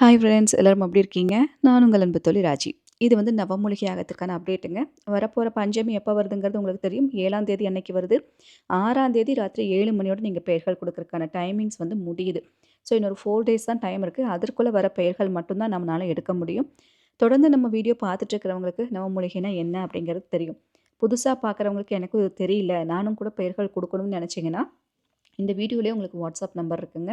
Hi friends எல்லாரும் எப்படி இருக்கீங்க? நான் உங்கள் அன்பு தொழில் ராஜி. இது வந்து நவமூலிகை ஆகத்துக்கான அப்டேட்டுங்க வரப்போகிற பஞ்சமி எப்போ வருதுங்கிறது உங்களுக்கு தெரியும். ஏழாம் தேதி அன்னைக்கு வருது. ஆறாம் தேதி ராத்திரி ஏழு மணியோட நீங்கள் பெயர்கள் கொடுக்குறதுக்கான டைமிங்ஸ் வந்து முடியுது. ஸோ இன்னொரு ஃபோர் டேஸ் தான் டைம் இருக்குது அதற்குள்ளே வர பெயர்கள் மட்டும்தான் நம்மளால் எடுக்க முடியும். தொடர்ந்து நம்ம வீடியோ பார்த்துட்ருக்கிறவங்களுக்கு நவமூலிகைனா என்ன அப்படிங்கிறது தெரியும். புதுசாக பார்க்குறவங்களுக்கு எனக்கும் இது தெரியல. நானும் கூட பெயர்கள் கொடுக்கணும்னு நினச்சிங்கன்னா இந்த வீடியோலேயே உங்களுக்கு வாட்ஸ்அப் நம்பர் இருக்குங்க.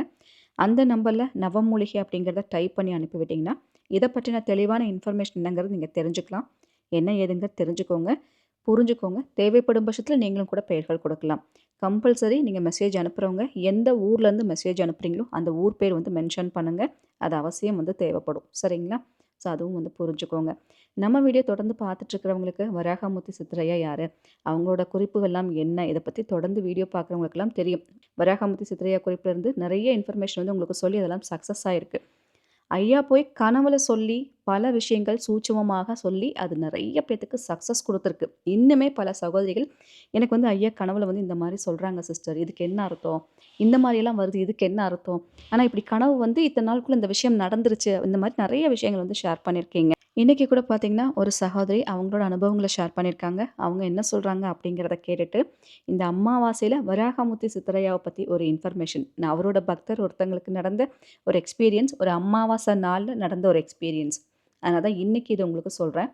அந்த நம்பரில் நவமூலிகை அப்படிங்கிறத டைப் பண்ணி அனுப்பிவிட்டிங்கன்னா இதை பற்றின தெளிவான இன்ஃபர்மேஷன் என்னங்கிறது நீங்கள் தெரிஞ்சுக்கலாம். என்ன ஏதுங்க தெரிஞ்சுக்கோங்க புரிஞ்சுக்கோங்க. தேவைப்படும் பட்சத்தில் நீங்களும் கூட பெயர்கள் கொடுக்கலாம். கம்பல்சரி நீங்கள் மெசேஜ் அனுப்புகிறவங்க எந்த ஊர்லேருந்து மெசேஜ் அனுப்புகிறீங்களோ அந்த ஊர் பேர் வந்து மென்ஷன் பண்ணுங்கள் அது அவசியம் வந்து தேவைப்படும். சரிங்களா? ஸோ அதுவும் வந்து புரிஞ்சுக்கோங்க. நம்ம வீடியோ தொடர்ந்து பார்த்துட்ருக்கிறவங்களுக்கு வராகமூர்த்தி சித்திரையா யார்? அவங்களோட குறிப்புகள்லாம் என்ன? இதை பற்றி தொடர்ந்து வீடியோ பார்க்குறவங்களுக்கெல்லாம் தெரியும். வராகமூர்த்தி சித்திரையா குறிப்பிலேருந்து நிறைய இன்ஃபர்மேஷன் வந்து உங்களுக்கு சொல்லி அதெல்லாம் சக்ஸஸ் ஆகிருக்கு ஐயா போய் கனவுல சொல்லி பல விஷயங்கள் சூட்சமமாக சொல்லி அது நிறைய பேத்துக்கு சக்ஸஸ் கொடுத்துருக்கு. இன்னுமே பல சகோதரிகள் எனக்கு வந்து ஐயா கனவுல வந்து இந்த மாதிரி சொல்கிறாங்க சிஸ்டர் இதுக்கு என்ன அர்த்தம்? இந்த மாதிரியெல்லாம் வருது இதுக்கு என்ன அர்த்தம்? ஆனால் இப்படி கனவு வந்து இத்தனை நாளுக்குள்ள இந்த விஷயம் நடந்துருச்சு. இந்த மாதிரி நிறைய விஷயங்கள் வந்து ஷேர் பண்ணியிருக்கீங்க இன்றைக்கி கூட பார்த்திங்கன்னா ஒரு சகோதரி அவங்களோட அனுபவங்களை ஷேர் பண்ணியிருக்காங்க அவங்க என்ன சொல்கிறாங்க அப்படிங்கிறத கேட்டுட்டு இந்த அம்மாவாசையில் வராகமூர்த்தி சித்தரையாவை பற்றி ஒரு இன்ஃபர்மேஷன் நான் அவரோட பக்தர் ஒருத்தங்களுக்கு நடந்த ஒரு எக்ஸ்பீரியன்ஸ் ஒரு அம்மாவாசை நாளில் நடந்த ஒரு எக்ஸ்பீரியன்ஸ் அதனால தான் இன்றைக்கி இது உங்களுக்கு சொல்கிறேன்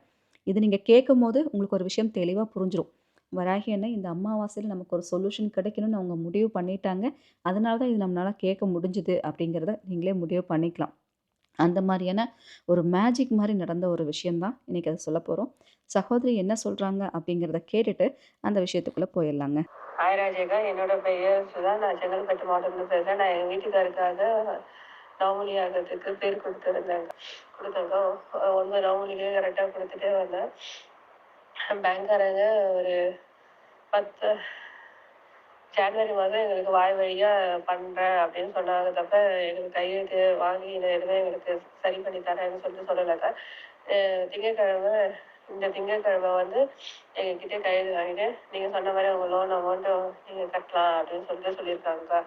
இது நீங்கள் கேட்கும் போது உங்களுக்கு ஒரு விஷயம் தெளிவாக புரிஞ்சிடும் வராகி என்ன இந்த அம்மாவாசையில் நமக்கு ஒரு சொல்யூஷன் கிடைக்கணும்னு அவங்க முடிவு பண்ணிட்டாங்க. அதனால தான் இது நம்மளால் கேட்க முடிஞ்சுது அப்படிங்கிறத நீங்களே முடிவு பண்ணிக்கலாம். அந்த மாதிரியான ஒரு மேஜிக் மாதிரி நடந்த ஒரு விஷயந்தான் இன்றைக்கி அதை சொல்ல போகிறோம் சகோதரி என்ன சொல்கிறாங்க அப்படிங்கிறத கேட்டுட்டு அந்த விஷயத்துக்குள்ளே போயிடலாங்க. ஹாய் ராஜேகா என்னோட பெயர் சுதா. நான் செங்கல்பட்டு மாவட்டத்தில் பேசுகிறேன் நான் எங்கள் வீட்டுக்காருக்காக நவமொழி ஆகிறதுக்கு பேர் கொடுத்துருந்தேன். கொடுத்தாங்க ஒன்று நவமொழியே கரெக்டாக கொடுத்துட்டே வந்தேன். பேங்க்காரங்க ஒரு பத்து ஜான்வரி மாதம் எங்களுக்கு வாய் வழியாக பண்ணுறேன் அப்படின்னு சொன்னாங்க. தப்ப எங்களுக்கு கையெழுத்து வாங்கி இதை எதுவுமே எங்களுக்கு சரி பண்ணி தரேன்னு சொல்லிட்டு சொல்லலைக்கா திங்கக்கிழமை இந்த திங்கக்கிழமை வந்து எங்ககிட்ட கையெழுத்து வாங்கிட்டு நீங்கள் சொன்ன மாதிரி உங்கள் லோன் அமௌண்ட்டும் நீங்கள் கட்டலாம் அப்படின்னு சொல்லிட்டு சொல்லியிருக்காங்கக்கா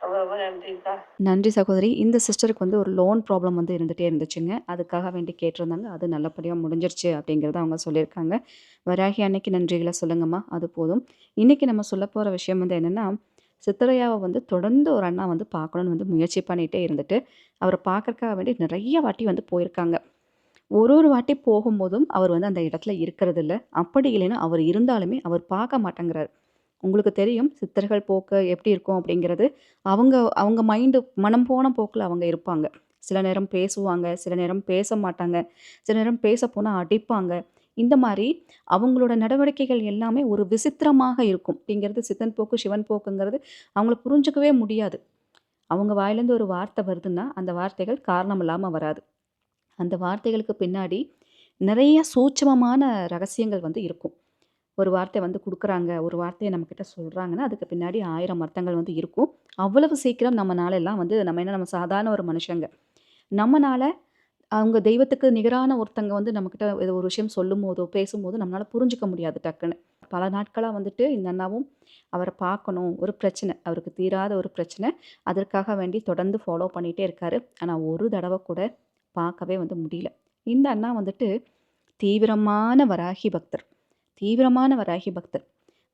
ரொம்ப நன்றிக்கா நன்றி சகோதரி. இந்த சிஸ்டருக்கு வந்து ஒரு லோன் ப்ராப்ளம் வந்து இருந்துகிட்டே இருந்துச்சுங்க. அதுக்காக வேண்டி கேட்டிருந்தாங்க. அது நல்லபடியாக முடிஞ்சிருச்சு அப்படிங்கிறத அவங்க சொல்லியிருக்காங்க. வராகி அன்னைக்கு நன்றிகளை சொல்லுங்கம்மா. அது போதும். இன்றைக்கி நம்ம சொல்ல போகிற விஷயம் வந்து என்னென்னா சித்தரையாவை வந்து தொடர்ந்து ஒரு அண்ணா வந்து பார்க்கணுன்னு வந்து முயற்சி பண்ணிகிட்டே இருந்துட்டு அவரை பார்க்கறக்காக வேண்டி நிறைய வாட்டி வந்து போயிருக்காங்க. ஒரு ஒரு வாட்டி போகும்போதும் அவர் வந்து அந்த இடத்துல இருக்கிறதில்ல. அப்படி இல்லைன்னா அவர் இருந்தாலுமே அவர் பார்க்க மாட்டேங்கிறார். உங்களுக்கு தெரியும் சித்தர்கள் போக்கு எப்படி இருக்கும் அப்படிங்கிறது. அவங்க அவங்க மைண்டு மனம் போன போக்கில் அவங்க இருப்பாங்க. சில நேரம் பேசுவாங்க சில நேரம் பேச மாட்டாங்க சில நேரம் பேச போனால் அடிப்பாங்க. இந்த மாதிரி அவங்களோட நடவடிக்கைகள் எல்லாமே ஒரு விசித்திரமாக இருக்கும். அப்படிங்கிறது சித்தன் போக்கு சிவன் போக்குங்கிறது அவங்கள புரிஞ்சுக்கவே முடியாது. அவங்க வாயிலேருந்து ஒரு வார்த்தை வருதுன்னா அந்த வார்த்தைகள் காரணம் இல்லாமல் வராது. அந்த வார்த்தைகளுக்கு பின்னாடி நிறைய சூட்சமமான ரகசியங்கள் வந்து இருக்கும். ஒரு வார்த்தை வந்து கொடுக்குறாங்க ஒரு வார்த்தையை நம்மக்கிட்ட சொல்கிறாங்கன்னா அதுக்கு பின்னாடி ஆயிரம் அர்த்தங்கள் வந்து இருக்கும். அவ்வளவு சீக்கிரம் நம்மனால எல்லாம் வந்து நம்ம என்ன நம்ம சாதாரண ஒரு மனுஷங்க. நம்மனால அவங்க தெய்வத்துக்கு நிகரான ஒருத்தங்க வந்து நம்மக்கிட்ட ஏதோ ஒரு விஷயம் சொல்லும் போதோ பேசும்போதோ நம்மளால் புரிஞ்சிக்க முடியாது டக்குன்னு. பல நாட்களாக வந்துட்டு இந்த அண்ணாவும் அவரை பார்க்கணும் ஒரு பிரச்சனை. அவருக்கு தீராத ஒரு பிரச்சனை. அதற்காக வேண்டி தொடர்ந்து ஃபாலோ பண்ணிகிட்டே இருக்காரு. ஆனால் ஒரு தடவை கூட பார்க்கவே வந்து முடியல. இந்த அண்ணா வந்துட்டு தீவிரமான வராகி பக்தர். தீவிரமான வராகி பக்தர்.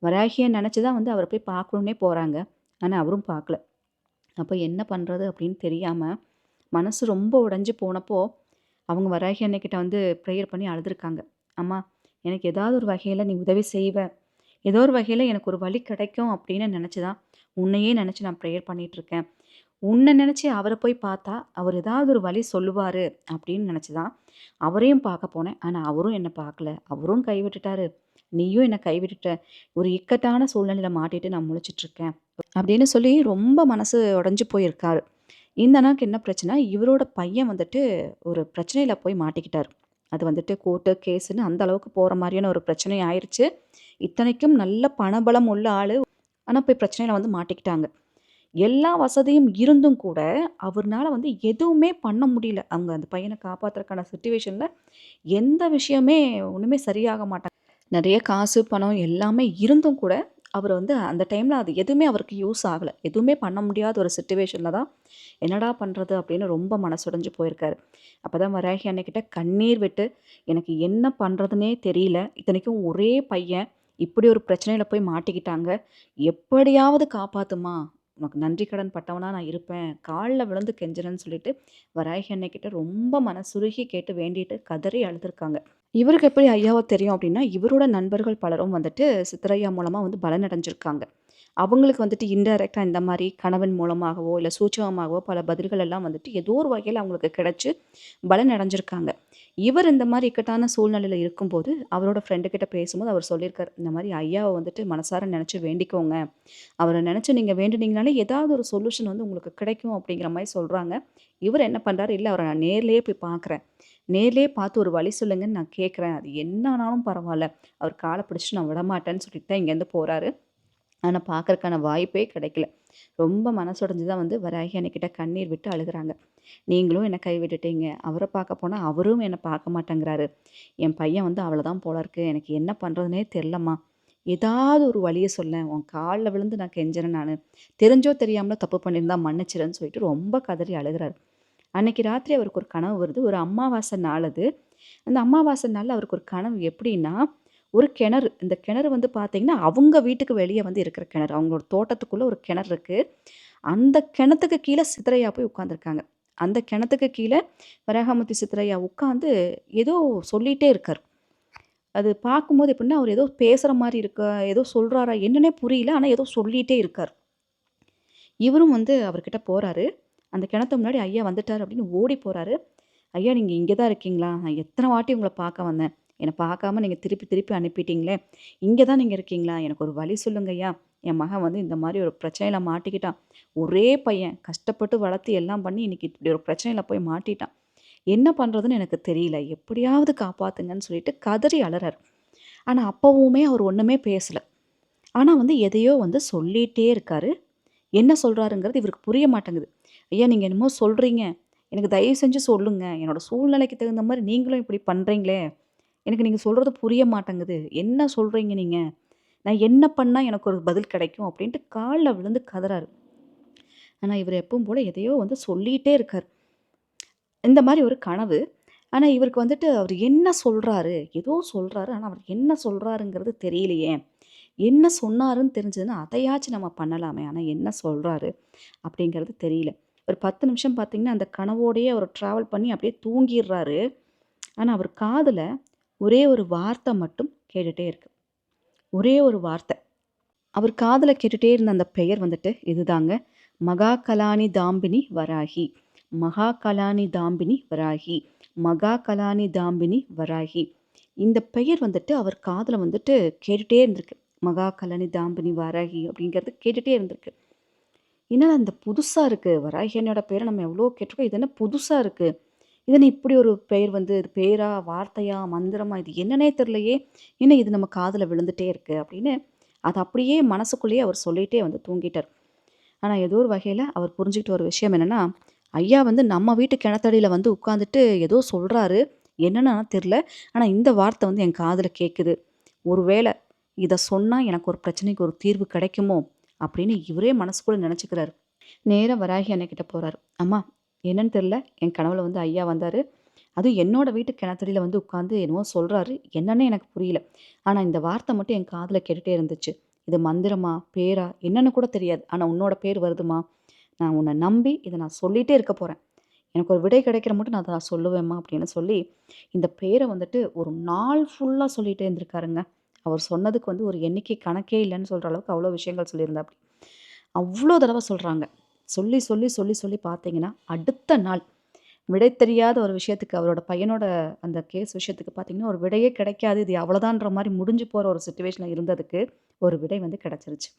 வராகியை நினச்சி தான் வந்து அவரை போய் பார்க்கணுன்னே போகிறாங்க ஆனால் அவரும் பார்க்கல. அப்போ என்ன பண்ணுறது அப்படின்னு தெரியாமல் மனசு ரொம்ப உடஞ்சி போனப்போ அவங்க வராகி அன்னைக்கிட்ட வந்து ப்ரேயர் பண்ணி அழுதுருக்காங்க. அம்மா எனக்கு ஏதாவது ஒரு வகையில் நீ உதவி செய்வ. ஏதோ ஒரு வகையில் எனக்கு ஒரு வழி கிடைக்கும் அப்படின்னு நினச்சி தான் உன்னையே நினச்சி நான் ப்ரேயர் பண்ணிகிட்ருக்கேன் உன்னை நினச்சி அவரை போய் பார்த்தா அவர் ஏதாவது ஒரு வழி சொல்லுவார் அப்படின்னு நினச்சி தான் அவரையும் பார்க்க போனேன். ஆனால் அவரும் என்னை பார்க்கல. அவரும் கைவிட்டுட்டாரு நீயும் என்னை கைவிட்டுட்ட ஒரு இக்கட்டான சூழ்நிலையில் மாட்டிட்டு நான் முழிச்சிட்ருக்கேன் அப்படின்னு சொல்லி ரொம்ப மனசு உடஞ்சி போயிருக்காரு. இந்த அண்ணாக்கு என்ன பிரச்சனை? இவரோட பையன் வந்துட்டு ஒரு பிரச்சனையில் போய் மாட்டிக்கிட்டார். அது வந்துட்டு கோர்ட்டு கேஸுன்னு அந்த அளவுக்கு போகிற மாதிரியான ஒரு பிரச்சனை ஆயிடுச்சு இத்தனைக்கும் நல்ல பணபலம் உள்ள ஆள். ஆனால் போய் பிரச்சனையில் வந்து மாட்டிக்கிட்டாங்க. எல்லா வசதியும் இருந்தும் கூட அவர்னால வந்து எதுவுமே பண்ண முடியல. அவங்க அந்த பையனை காப்பாற்றுறதுக்கான சுச்சுவேஷனில் எந்த விஷயமே ஒன்றுமே சரியாக மாட்டாங்க நிறைய காசு பணம் எல்லாமே இருந்தும் கூட அவர் வந்து அந்த டைமில் அது எதுவுமே அவருக்கு யூஸ் ஆகலை. எதுவுமே பண்ண முடியாத ஒரு சுச்சுவேஷனில் தான் என்னடா பண்ணுறது அப்படின்னு ரொம்ப மனசுடைஞ்சு போயிருக்காரு. அப்போ தான் வராகி அன்னைக்கிட்ட கண்ணீர் விட்டு எனக்கு என்ன பண்ணுறதுனே தெரியல. இத்தனைக்கும் ஒரே பையன். இப்படி ஒரு பிரச்சனையில் போய் மாட்டிக்கிட்டாங்க. எப்படியாவது காப்பாற்றுமா உனக்கு நன்றி கடன் பட்டவனாக நான் இருப்பேன். காலில் விழுந்து கெஞ்சுறேன்னு சொல்லிட்டு வராகி அன்னைக்கிட்ட ரொம்ப மனசுருகி கேட்டு வேண்டிட்டு கதறி அழுதுருக்காங்க. இவருக்கு எப்படி ஐயாவை தெரியும் அப்படின்னா இவரோட நண்பர்கள் பலரும் வந்துட்டு சித்தரையா மூலமாக வந்து பலனடைஞ்சிருக்காங்க. அவங்களுக்கு வந்துட்டு இன்டைரக்டாக இந்த மாதிரி கணவன் மூலமாகவோ இல்லை சூச்சகமாகவோ பல பதில்கள் எல்லாம் வந்துட்டு ஏதோ ஒரு வகையில் அவங்களுக்கு கிடச்சி பலன் அடைஞ்சிருக்காங்க இவர் இந்த மாதிரி இக்கட்டான சூழ்நிலையில் இருக்கும்போது அவரோட ஃப்ரெண்டு கிட்ட பேசும்போது அவர் சொல்லியிருக்கார் இந்த மாதிரி ஐயாவை வந்துட்டு மனசார நினச்சி வேண்டிக்கோங்க. அவரை நினச்சி நீங்கள் வேண்டினீங்கனாலே ஏதாவது ஒரு சொல்யூஷன் வந்து உங்களுக்கு கிடைக்கும் அப்படிங்கிற மாதிரி சொல்கிறாங்க இவர் என்ன பண்ணுறாரு இல்லை அவரை நான் நேர்லேயே போய் பார்க்குறேன் நேர்லேயே பார்த்து ஒரு வழி சொல்லுங்கன்னு நான் கேட்குறேன் அது என்னானாலும் பரவாயில்ல. அவர் காலை பிடிச்சிட்டு நான் விடமாட்டேன்னு சொல்லிட்டு தான் இங்கேருந்து போகிறாரு ஆனால் பார்க்கறக்கான வாய்ப்பே கிடைக்கல. ரொம்ப மனசுடைஞ்சு தான் வந்து வராகி அன்னைக்கிட்ட கண்ணீர் விட்டு அழுகுறாங்க. நீங்களும் என்னை கைவிட்டுட்டீங்க அவரை பார்க்க போனால் அவரும் என்னை பார்க்க மாட்டேங்கிறாரு. என் பையன் வந்து அவ்வளோதான் போல இருக்கு. எனக்கு என்ன பண்ணுறதுனே தெரிலம்மா ஏதாவது ஒரு வழியை சொல்ல உன் காலில் விழுந்து நான் கெஞ்சுறேன் நான். தெரிஞ்சோ தெரியாமலோ தப்பு பண்ணியிருந்தா மன்னிச்சிடுன்னு சொல்லிட்டு ரொம்ப கதறி அழுகுறாரு. அன்னைக்கு ராத்திரி அவருக்கு ஒரு கனவு வருது. ஒரு அமாவாசை நாள் அது. அந்த அமாவாசை நாளில் அவருக்கு ஒரு கனவு எப்படின்னா ஒரு கிணறு இந்த கிணறு வந்து பார்த்தீங்கன்னா அவங்க வீட்டுக்கு வெளியே வந்து இருக்கிற கிணறு. அவங்களோட தோட்டத்துக்குள்ளே ஒரு கிணறு இருக்குது அந்த கிணத்துக்கு கீழே சித்திரையா போய் உட்காந்துருக்காங்க அந்த கிணத்துக்கு கீழே வராகமூர்த்தி சித்திரையா உட்காந்து ஏதோ சொல்லிகிட்டே இருக்கார். அது பார்க்கும்போது எப்படின்னா அவர் ஏதோ பேசுகிற மாதிரி இருக்க ஏதோ சொல்கிறாரா என்னன்னே புரியல. ஆனால் ஏதோ சொல்லிகிட்டே இருக்கார். இவரும் வந்து அவர்கிட்ட போகிறாரு அந்த கிணத்து முன்னாடி ஐயா வந்துட்டார் அப்படின்னு ஓடி போகிறாரு ஐயா நீங்கள் இங்கே தான் இருக்கீங்களா? நான் எத்தனை வாட்டி உங்களை பார்க்க வந்தேன். என்னை பார்க்காம நீங்கள் திருப்பி திருப்பி அனுப்பிட்டீங்களே. இங்கே தான் நீங்கள் இருக்கீங்களா? எனக்கு ஒரு வழி சொல்லுங்க ஐயா என் மகன் வந்து இந்த மாதிரி ஒரு பிரச்சனையில் மாட்டிக்கிட்டான். ஒரே பையன் கஷ்டப்பட்டு வளர்த்து எல்லாம் பண்ணி இன்றைக்கி இப்படி ஒரு பிரச்சனையில் போய் மாட்டிட்டான். என்ன பண்ணுறதுன்னு எனக்கு தெரியல. எப்படியாவது காப்பாத்துங்கன்னு சொல்லிட்டு கதறி அலறார். ஆனால் அப்போவுமே அவர் ஒன்றுமே பேசலை. ஆனால் வந்து எதையோ வந்து சொல்லிகிட்டே இருக்காரு. என்ன சொல்கிறாருங்கிறது இவருக்கு புரிய மாட்டேங்குது. ஐயா நீங்கள் என்னமோ சொல்கிறீங்க எனக்கு தயவு செஞ்சு சொல்லுங்கள் என்னோடய சூழ்நிலைக்கு தகுந்த மாதிரி நீங்களும் இப்படி பண்ணுறீங்களே எனக்கு நீங்கள் சொல்கிறது புரிய மாட்டேங்குது. என்ன சொல்கிறீங்க நீங்கள் நான் என்ன பண்ணால் எனக்கு ஒரு பதில் கிடைக்கும்? அப்படின்ட்டு காலில் விழுந்து கதறாரு. ஆனால் இவர் எப்பவும் போல் எதையோ வந்து சொல்லிகிட்டே இருக்கார். இந்த மாதிரி ஒரு கனவு. ஆனால் இவருக்கு வந்துட்டு அவர் என்ன சொல்கிறாரு ஏதோ சொல்கிறாரு ஆனால் அவர் என்ன சொல்கிறாருங்கிறது தெரியலையே. என்ன சொன்னாருன்னு தெரிஞ்சதுன்னா அதையாச்சும் நம்ம பண்ணலாமே. ஆனால் என்ன சொல்கிறாரு அப்படிங்கிறது தெரியல. ஒரு பத்து நிமிஷம் பார்த்தீங்கன்னா அந்த கனவோடையே அவர் ட்ராவல் பண்ணி அப்படியே தூங்கிடுறாரு. ஆனால் அவர் காதில் ஒரே ஒரு வார்த்தை மட்டும் கேட்டுகிட்டே இருக்கு. ஒரே ஒரு வார்த்தை. அவர் காதில் கேட்டுகிட்டே இருந்த அந்த பெயர் வந்துட்டு இதுதாங்க. மகா கலானி தாம்பினி வராகி. மகா கலானி தாம்பினி வராகி. மகா கலானி தாம்பினி வராகி. இந்த பெயர் வந்துட்டு அவர் காதில் வந்துட்டு கேட்டுகிட்டே இருந்திருக்கு. மகா கலானி தாம்பினி வராகி அப்படிங்கிறது கேட்டுகிட்டே இருந்திருக்கு. என்னடா அந்த புதுசாக இருக்குது வராகி என்னோட பேரை நம்ம எவ்வளோ கேட்டிருக்கோம். இது என்ன புதுசாக இருக்குது இதனை இப்படி ஒரு பெயர் வந்து இது பேரா வார்த்தையா மந்திரமா இது என்னன்னே தெரிலையே என்ன இது நம்ம காதில் விழுந்துட்டே இருக்குது அப்படின்னு அது அப்படியே மனசுக்குள்ளேயே அவர் சொல்லிகிட்டே வந்து தூங்கிட்டார். ஆனால் ஏதோ ஒரு வகையில் அவர் புரிஞ்சுக்கிட்ட ஒரு விஷயம் என்னென்னா ஐயா வந்து நம்ம வீட்டு கிணத்தடியில் வந்து உட்காந்துட்டு ஏதோ சொல்கிறாரு என்னென்னா தெரில ஆனால் இந்த வார்த்தை வந்து என் காதில் கேட்குது ஒருவேளை இதை சொன்னால் எனக்கு ஒரு பிரச்சனைக்கு ஒரு தீர்வு கிடைக்குமோ அப்படின்னு இவரே மனசுக்குள்ளே நினச்சிக்கிறாரு. நேராக வராகி அன்னைக்கிட்ட போகிறாரு அம்மா என்னன்னு தெரில என் கனவுல வந்து ஐயா வந்தார். அதுவும் என்னோடய வீட்டு கிணத்தடியில் வந்து உட்காந்து என்னவோ சொல்கிறாரு என்னன்னு எனக்கு புரியல. ஆனால் இந்த வார்த்தை மட்டும் என் காதில் கேட்டுகிட்டே இருந்துச்சு. இது மந்திரமா பேரா என்னன்னு கூட தெரியாது. ஆனால் உன்னோட பேர் வருதுமா? நான் உன்னை நம்பி இதை நான் சொல்லிகிட்டே இருக்க போகிறேன் எனக்கு ஒரு விடை கிடைக்கிற மட்டும் நான் அதை நான் சொல்லுவேம்மா அப்படின்னு சொல்லி இந்த பேரை வந்துட்டு ஒரு நாள் ஃபுல்லாக சொல்லிகிட்டே இருந்திருக்காருங்க. அவர் சொன்னதுக்கு வந்து ஒரு எண்ணிக்கை கணக்கே இல்லைன்னு சொல்கிற அளவுக்கு அவ்வளோ விஷயங்கள் சொல்லியிருந்தா அப்படி. அவ்வளோ தடவை சொல்கிறாங்க சொல்லி சொல்லி சொல்லி சொல்லி பார்த்தீங்கன்னா அடுத்த நாள் விடை தெரியாத ஒரு விஷயத்துக்கு அவரோட பையனோட அந்த கேஸ் விஷயத்துக்கு பார்த்தீங்கன்னா ஒரு விடையே கிடைக்காது. இது அவ்வளோதான்ற மாதிரி முடிஞ்சு போகிற ஒரு சுச்சுவேஷனில் இருந்ததுக்கு ஒரு விடை வந்து கிடச்சிருச்சு.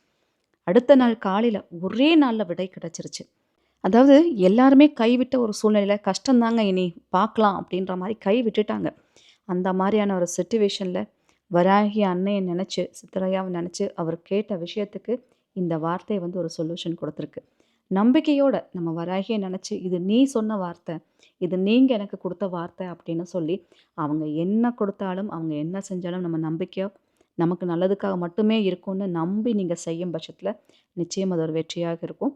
அடுத்த நாள் காலையில் ஒரே நாளில் விடை கிடச்சிருச்சு. அதாவது எல்லாருமே கைவிட்ட ஒரு சூழ்நிலையில் கஷ்டம்தாங்க இனி பார்க்கலாம் அப்படின்ற மாதிரி கை விட்டுட்டாங்க. அந்த மாதிரியான ஒரு சுச்சுவேஷனில் வராகி அன்னையை நினச்சி சித்தரையாவை நினச்சி அவர் கேட்ட விஷயத்துக்கு இந்த வார்த்தை வந்து ஒரு சொல்யூஷன் கொடுத்துருக்கு. நம்பிக்கையோட நம்ம வராகியை நினச்சி இது நீ சொன்ன வார்த்தை இது நீங்கள் எனக்கு கொடுத்த வார்த்தை அப்படின்னு சொல்லி அவங்க என்ன கொடுத்தாலும் அவங்க என்ன செஞ்சாலும் நம்ம நம்பிக்கையோ நமக்கு நல்லதுக்காக மட்டுமே இருக்கும்னு நம்பி நீங்கள் செய்யும் பட்சத்தில் நிச்சயம் அது ஒரு வெற்றியாக இருக்கும்.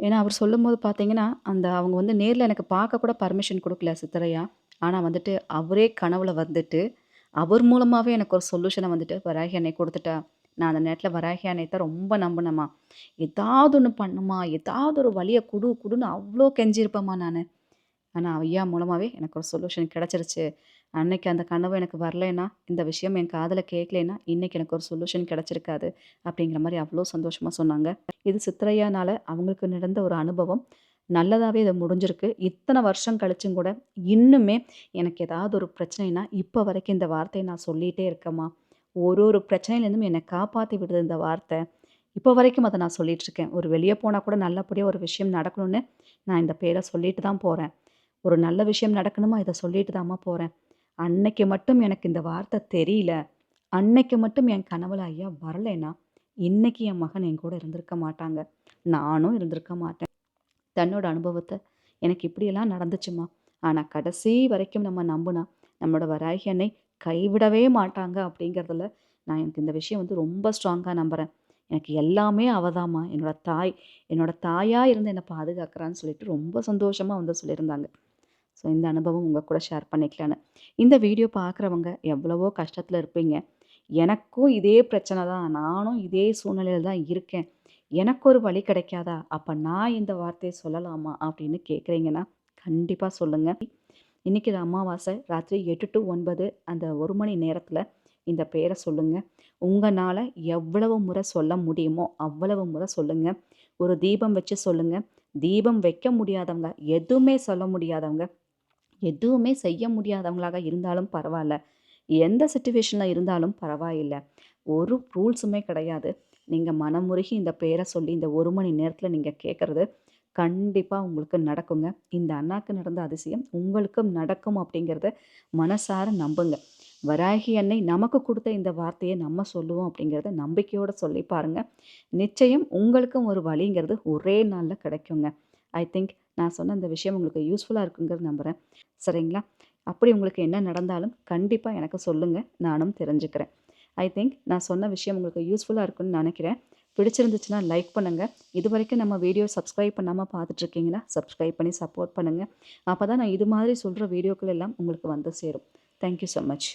ஏன்னா அவர் சொல்லும்போது பார்த்தீங்கன்னா அந்த அவங்க வந்து நேரில் எனக்கு பார்க்க கூட பர்மிஷன் கொடுக்கல சித்தரையா. ஆனால் வந்துட்டு அவரே கனவுல வந்துட்டு அவர் மூலமாகவே எனக்கு ஒரு சொல்யூஷனை வந்துட்டு வராகி அன்னை கொடுத்துட்டா. நான் அந்த நேரத்தில் வராகி அன்னை ரொம்ப நம்பினேம்மா. ஏதாவது ஒன்று பண்ணுமா ஏதாவது ஒரு வழியை குடு குடுன்னு அவ்வளோ கெஞ்சிருப்பேம்மா நான். ஆனால் ஐயா மூலமாகவே எனக்கு ஒரு சொல்யூஷன் கிடச்சிருச்சு. அன்னைக்கு அந்த கனவு எனக்கு வரலைன்னா இந்த விஷயம் என் காதில் கேட்கலைன்னா இன்னைக்கு எனக்கு ஒரு சொல்யூஷன் கிடச்சிருக்காது அப்படிங்கிற மாதிரி அவ்வளோ சந்தோஷமாக சொன்னாங்க. இது சித்திரையானால் அவங்களுக்கு நடந்த ஒரு அனுபவம். நல்லதாகவே இது முடிஞ்சிருக்கு. இத்தனை வருஷம் கழிச்சும் கூட இன்னுமே எனக்கு ஏதாவது ஒரு பிரச்சனைனா இப்போ வரைக்கும் இந்த வார்த்தையை நான் சொல்லிகிட்டே இருக்கேம்மா. ஒரு ஒரு பிரச்சனையிலேருந்தும் என்னை காப்பாற்றி விடுது இந்த வார்த்தை. இப்போ வரைக்கும் அதை நான் சொல்லிகிட்ருக்கேன் ஒரு வெளியே போனால் கூட நல்லபடியாக ஒரு விஷயம் நடக்கணும்னு நான் இந்த பேரை சொல்லிட்டு தான் போகிறேன் ஒரு நல்ல விஷயம் நடக்கணுமா? இதை சொல்லிட்டு தாம்மா போகிறேன் அன்னைக்கு மட்டும் எனக்கு இந்த வார்த்தை தெரியல. அன்னைக்கு மட்டும் என் கனவுல ஐயா வரலைன்னா இன்னைக்கு என் மகன் என் கூட இருந்திருக்க மாட்டாங்க. நானும் இருந்திருக்க மாட்டேன். தன்னோட அனுபவத்தை எனக்கு இப்படியெல்லாம் நடந்துச்சுமா ஆனால் கடைசி வரைக்கும் நம்ம நம்புனா நம்மளோட வராகி அன்னை கைவிடவே மாட்டாங்க அப்படிங்கிறதுல நான் எனக்கு இந்த விஷயம் வந்து ரொம்ப ஸ்ட்ராங்காக நம்புகிறேன் எனக்கு எல்லாமே அவதாம்மா. என்னோட தாய் என்னோட தாயாக இருந்து என்னை பாதுகாக்கிறான்னு சொல்லிட்டு ரொம்ப சந்தோஷமாக வந்து சொல்லியிருந்தாங்க. ஸோ இந்த அனுபவம் உங்கள் கூட ஷேர் பண்ணிக்கலான்னு. இந்த வீடியோ பார்க்குறவங்க எவ்வளவோ கஷ்டத்தில் இருப்பீங்க. எனக்கும் இதே பிரச்சனை தான். நானும் இதே சூழ்நிலையில் தான் இருக்கேன். எனக்கு ஒரு வழி கிடைக்காதா? அப்போ நான் இந்த வார்த்தையை சொல்லலாமா அப்படின்னு கேட்குறீங்கன்னா கண்டிப்பாக சொல்லுங்கள் இன்றைக்கி அமாவாசை ராத்திரி எட்டு டு ஒன்பது அந்த ஒரு மணி நேரத்தில் இந்த பேரை சொல்லுங்கள் உங்களால் எவ்வளவு முறை சொல்ல முடியுமோ அவ்வளவு முறை சொல்லுங்கள் ஒரு தீபம் வச்சு சொல்லுங்கள் தீபம் வைக்க முடியாதவங்க எதுவுமே சொல்ல முடியாதவங்க எதுவுமே செய்ய முடியாதவங்களாக இருந்தாலும் பரவாயில்ல. எந்த சுச்சுவேஷனில் இருந்தாலும் பரவாயில்லை. ஒரு ரூல்ஸுமே கிடையாது. நீங்கள் மனமுருகி இந்த பேரை சொல்லி இந்த ஒரு மணி நேரத்தில் நீங்கள் கேட்குறது கண்டிப்பாக உங்களுக்கு நடக்குங்க. இந்த அண்ணாக்கு நடந்த அதிசயம் உங்களுக்கும் நடக்கும் அப்படிங்கிறத மனசார நம்புங்க. வராகி அன்னை நமக்கு கொடுத்த இந்த வார்த்தையை நம்ம சொல்லுவோம் அப்படிங்கிறத நம்பிக்கையோடு சொல்லி பாருங்கள் நிச்சயம் உங்களுக்கும் ஒரு வழிங்கிறது ஒரே நாளில் கிடைக்குங்க. ஐ திங்க் நான் சொன்ன இந்த விஷயம் உங்களுக்கு யூஸ்ஃபுல்லாக இருக்குங்கிறது நம்புகிறேன் சரிங்களா? அப்படி உங்களுக்கு என்ன நடந்தாலும் கண்டிப்பாக எனக்கு சொல்லுங்கள் நானும் தெரிஞ்சுக்கிறேன். ஐ திங்க் நான் சொன்ன விஷயம் உங்களுக்கு யூஸ்ஃபுல்லாக இருக்குன்னு நினைக்கிறேன். பிடிச்சிருந்துச்சுன்னா லைக் பண்ணுங்கள் இது வரைக்கும் நம்ம வீடியோ சப்ஸ்கிரைப் பண்ணாமல் பார்த்துட்ருக்கீங்கன்னா சப்ஸ்கிரைப் பண்ணி சப்போர்ட் பண்ணுங்கள் அப்போ தான் நான் இது மாதிரி சொல்கிற வீடியோக்கள் எல்லாம் உங்களுக்கு வந்து சேரும். Thank you so much